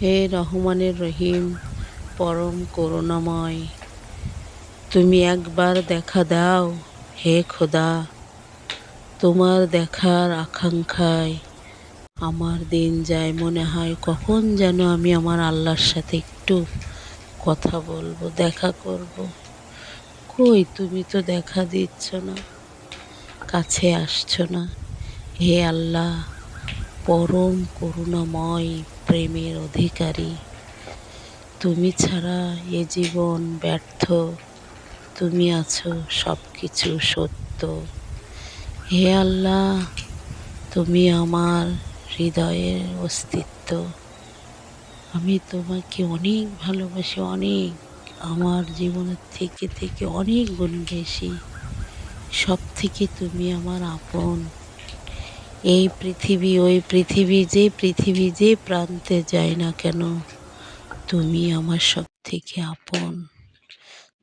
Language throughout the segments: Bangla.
হে রহমানের রহিম, পরম করুণাময়, তুমি একবার দেখা দাও হে খোদা। তোমার দেখার আকাঙ্ক্ষায় আমার দিন যায় মনে হয়, কখন যেন আমি আমার আল্লাহর সাথে একটু কথা বলব, দেখা করব। কই তুমি তো দেখা দিচ্ছ না, কাছে আসছো না। হে আল্লাহ পরম করুণাময় প্রেমের অধিকারী। তুমি ছাড়া এ জীবন ব্যর্থ। তুমি আছো সব কিছু সত্য। হে আল্লাহ, তুমি আমার হৃদয়ের অস্তিত্ব। আমি তোমাকে অনেক ভালোবাসি, অনেক। আমার জীবনের থেকে থেকে অনেক গুণ বেশি। সব থেকে তুমি আমার আপন এই পৃথিবী, ওই পৃথিবী, যে পৃথিবী যে প্রান্তে যায় না কেন, তুমি আমার সব থেকে আপন।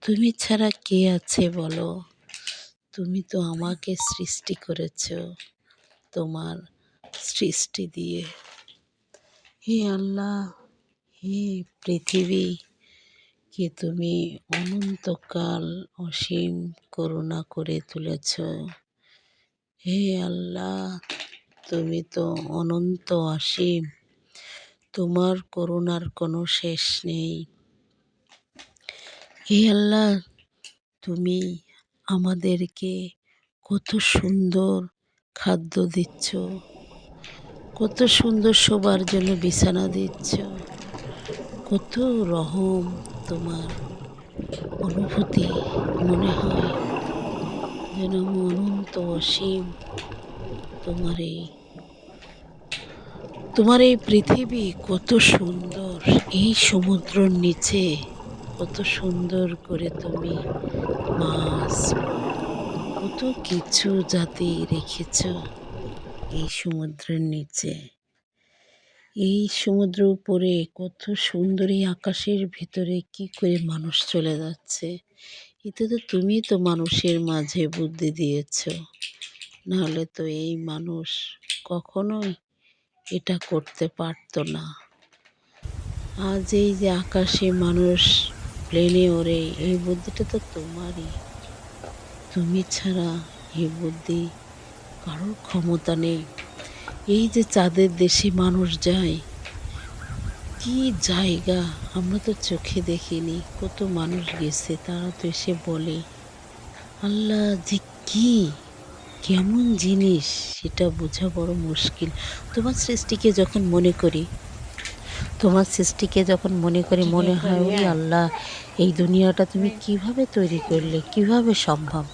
তুমি ছাড়া কে আছে বলো? তুমি তো আমাকে সৃষ্টি করেছ, তোমার সৃষ্টি দিয়ে। হে আল্লাহ, হে পৃথিবী, কে তুমি অনন্তকাল অসীম করুণা করে তুলেছ। হে আল্লাহ, তুমি তো অনন্ত অসীম। তোমার করুণার কোনো শেষ নেই। হে আল্লাহ, তুমি আমাদেরকে কত সুন্দর খাদ্য দিচ্ছ, কত সুন্দর শোবার জন্য বিছানা দিচ্ছ, কত রহম তোমার অনুভূতি মনে হয়। যেন অনন্ত অসীম। তোমার এই তোমার এই পৃথিবী কত সুন্দর, এই সমুদ্রর নিচে কত সুন্দর করে তুমি মাছ, কত কিছু জাতি রেখেছ এই সমুদ্রের নিচে। এই সমুদ্র উপরে কত সুন্দর আকাশের ভিতরে কি করে মানুষ চলে যাচ্ছে এতে তো তুমি তো মানুষের মাঝে বুদ্ধি দিয়েছ। নাহলে তো এই মানুষ কখনোই এটা করতে পারতো না। আজ এই যে আকাশে মানুষ প্লেনে ওড়ে, এই বুদ্ধিটা তো তোমারই। তুমি ছাড়া এই বুদ্ধি কারোর ক্ষমতা নেই। এই যে চাঁদের দেশে মানুষ যায় কি জায়গা? আমরা তো চোখে দেখিনি। কত মানুষ গেছে তারা তো এসে বলে আল্লাহ যে কি? কেমন জিনিস? সেটা বোঝা বড় মুশকিল। তোমার সৃষ্টিকে যখন মনে করি তোমার সৃষ্টিকে যখন মনে করি মনে হয় ওই আল্লাহ এই দুনিয়াটা তুমি কীভাবে তৈরি করলে? কীভাবে সম্ভব?